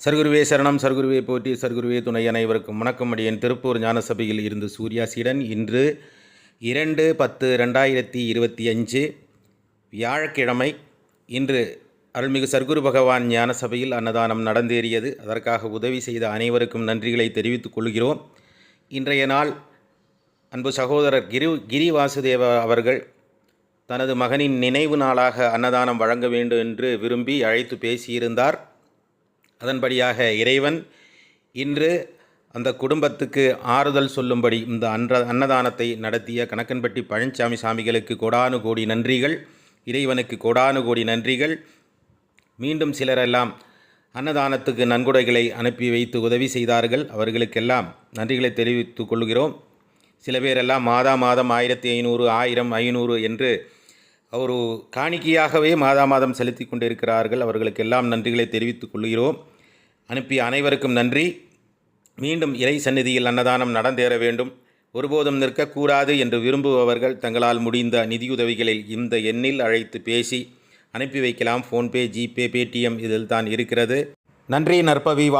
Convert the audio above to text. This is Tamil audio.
சர்க்குருவே சரணம் சர்க்குருவே போற்றி சர்க்குருவே துணை அனைவருக்கும் வணக்கம். அடியன் திருப்பூர் ஞானசபையில் இருந்து சூர்யாசீடன் இன்று இரண்டு பத்து ரெண்டாயிரத்தி இருபத்தி அஞ்சு வியாழக்கிழமை இன்று அருள்மிகு சர்க்குரு பகவான் ஞானசபையில் அன்னதானம் நடந்தேறியது. அதற்காக உதவி செய்த அனைவருக்கும் நன்றிகளை தெரிவித்துக் கொள்கிறோம். இன்றைய நாள் அன்பு சகோதரர் கிரி கிரி வாசுதேவ அவர்கள் தனது மகனின் நினைவு நாளாக அன்னதானம் வழங்க வேண்டும் என்று விரும்பி அழைத்து பேசியிருந்தார். அதன்படியாக இறைவன் இன்று அந்த குடும்பத்துக்கு ஆறுதல் சொல்லும்படி இந்த அன்ற அன்னதானத்தை நடத்திய கணக்கன்பட்டி பழனிசாமி சாமிகளுக்கு கோடானு கோடி நன்றிகள் இறைவனுக்கு கோடானு கோடி நன்றிகள். மீண்டும் சிலரெல்லாம் அன்னதானத்துக்கு நன்கொடைகளை அனுப்பி வைத்து உதவி செய்தார்கள். அவர்களுக்கெல்லாம் நன்றிகளை தெரிவித்துக் கொள்கிறோம். சில பேரெல்லாம் மாதா மாதம் ஆயிரத்தி ஐநூறு ஆயிரம் ஐநூறு என்று ஒரு காணிக்கையாகவே மாதா மாதம் செலுத்தி கொண்டிருக்கிறார்கள். அவர்களுக்கெல்லாம் நன்றிகளை தெரிவித்துக் கொள்கிறோம். அனுப்பிய அனைவருக்கும் நன்றி. மீண்டும் இறை சந்நிதியில் அன்னதானம் நடந்தேற வேண்டும். ஒருபோதும் நிற்கக்கூடாது என்று விரும்புபவர்கள் தங்களால் முடிந்த நிதியுதவிகளில் இந்த எண்ணில் அழைத்து பேசி அனுப்பி வைக்கலாம். ஃபோன்பே ஜிபே பேடிஎம் இதில் தான் இருக்கிறது. நன்றி நற்பவி வா